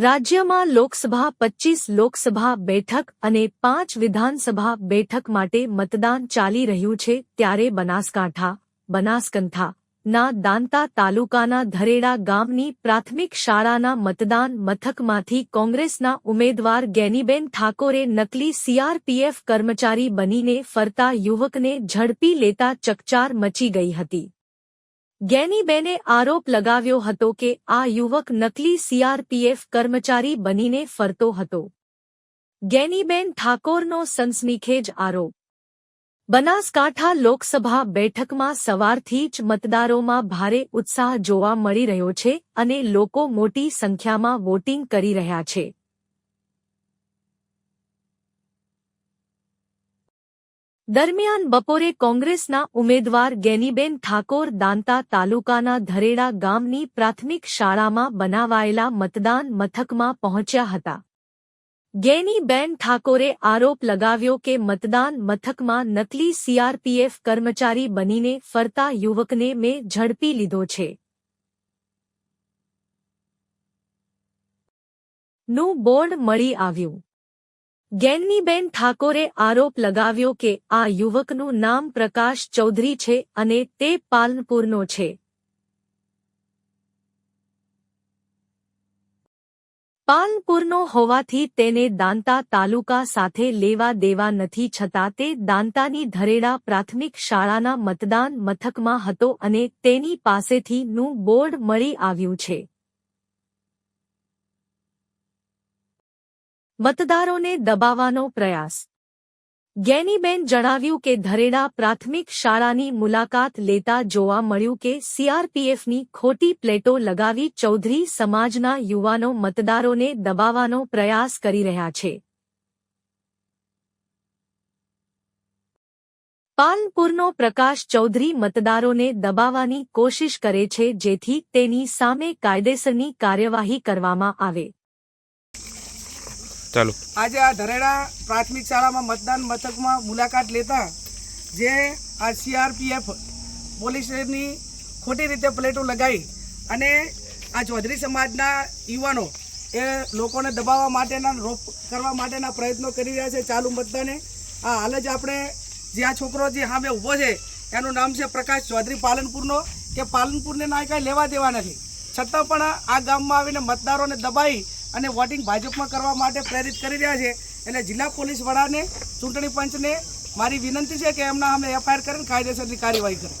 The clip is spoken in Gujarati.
રાજ્યમાં લોકસભા, પચ્ચીસ લોકસભા બેઠક અને પાંચ વિધાનસભા બેઠક માટે મતદાન ચાલી રહ્યું છે ત્યારે બનાસકાંઠા, બનાસકંઠા ના દાંતા તાલુકાના ધરેડા ગામની પ્રાથમિક શાળાના મતદાન મથકમાંથી કોંગ્રેસના ઉમેદવાર ગેનીબેન ઠાકોરે નકલી સીઆરપીએફ કર્મચારી બનીને ફરતા યુવકને ઝડપી લેતા ચકચાર મચી ગઈ હતી. ગેનીબેને આરોપ લગાવ્યો હતો કે આ યુવક નકલી સીઆરપીએફ કર્મચારી બનીને ફરતો હતો. ગેનીબેન ઠાકોરનો સનસનીખેજ આરોપ. બનાસકાંઠા લોકસભા બેઠકમાં સવારથી જ મતદારોમાં ભારે ઉત્સાહ જોવા મળી રહ્યો છે અને લોકો મોટી સંખ્યામાં વોટિંગ કરી રહ્યા છે. દરમિયાન બપોરે કોંગ્રેસના ઉમેદવાર ગેનીબેન ઠાકોર દાંતા તાલુકાના ધરેડા ગામની પ્રાથમિક શાળામાં બનાવાયેલા મતદાન મથકમાં પહોંચ્યા હતા. ગેનીબેન ઠાકોરે આરોપ લગાવ્યો કે મતદાન મથકમાં નકલી સીઆરપીએફ કર્મચારી બનીને ફરતા યુવકને મેં ઝડપી લીધો છે. નું બોર્ડ મળી આવ્યું. ગેનીબેન ઠાકોરે આરોપ લગાવ્યો કે આ યુવકનું નામ પ્રકાશ ચૌધરી છે અને તે પાલનપુરનો છે. પાલનપુરનો હોવાથી તેને દાંતા તાલુકા સાથે લેવા દેવા નથી છતાં તે દાંતાની ધરેડા પ્રાથમિક શાળાના મતદાન મથકમાં હતો અને તેની પાસેથી નું બોર્ડ મળી આવ્યું છે. મતદારોને દબાવવાનો પ્રયાસ. ગેનીબેન જણાવ્યું કે ધરેડા પ્રાથમિક શાળાની મુલાકાત લેતા જોવા મળ્યું કે સીઆરપીએફની ખોટી પ્લેટો લગાવી ચૌધરી સમાજના યુવાનો મતદારોને દબાવવાનો પ્રયાસ કરી રહ્યા છે. પાલનપુરનો પ્રકાશ ચૌધરી મતદારોને દબાવવાની કોશિશ કરે છે જેથી તેની સામે કાયદેસરની કાર્યવાહી કરવામાં આવે. ચાલો. આજે આ ધરેડા પ્રાથમિક શાળામાં મતદાન મથકમાં મુલાકાત લેતા જે આ સીઆરપીએફ પોલીસની ખોટી રીતે પ્લેટો લગાવી અને આ ચૌધરી સમાજના યુવાનો એ લોકોને દબાવવા માટેના, રોપ કરવા માટેના પ્રયત્નો કરી રહ્યા છે ચાલુ મતદાને. આ હાલ જ આપણે જે આ છોકરો જે સામે ઊભો છે, એનું નામ છે પ્રકાશ ચૌધરી પાલનપુરનો, કે પાલનપુરને ના કાંઈ લેવા દેવા નથી. છતાં પણ આ ગામમાં આવીને મતદારોને દબાઈ અને વોટિંગ ભાજપમાં કરવા માટે પ્રેરિત કરી રહ્યા છે. એટલે જિલ્લા પોલીસ વડાને ચૂંટણી પંચને મારી વિનંતી છે કે એમના અમે એફઆઈઆર કરીને કાયદેસરની કાર્યવાહી કરે.